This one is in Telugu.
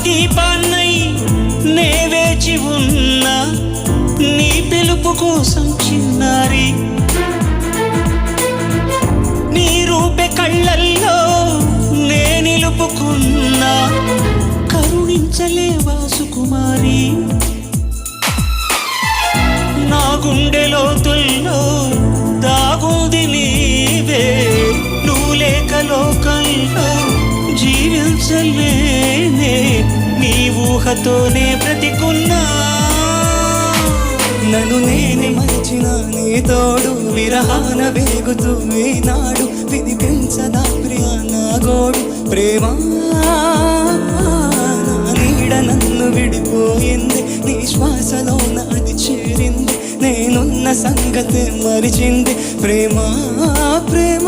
దీపాన్నై నే వేచి ఉన్నా నీ పిలుపు కోసం చిన్నారి. నీ రూపె కళ్ళల్లో నే నిలుపుకున్నా కరుణించలేవా సుకుమారి. నా గుండె లోతుల్లో దాగుంది నీవే నువ్వు లేక లోకంలో జీవించలే ఊహతోనే బ్రతికున్నా. నన్ను నేనే మరిచిన నీ తోడు విరహాన వేగుతూ నాడు వినిపించదా ప్రియా నా గోడు ప్రేమ? నా నీడ నన్ను విడిపోయింది నీ శ్వాసలో నాది చేరింది నేనున్న సంగతి మరిచింది. ప్రేమ ప్రేమ?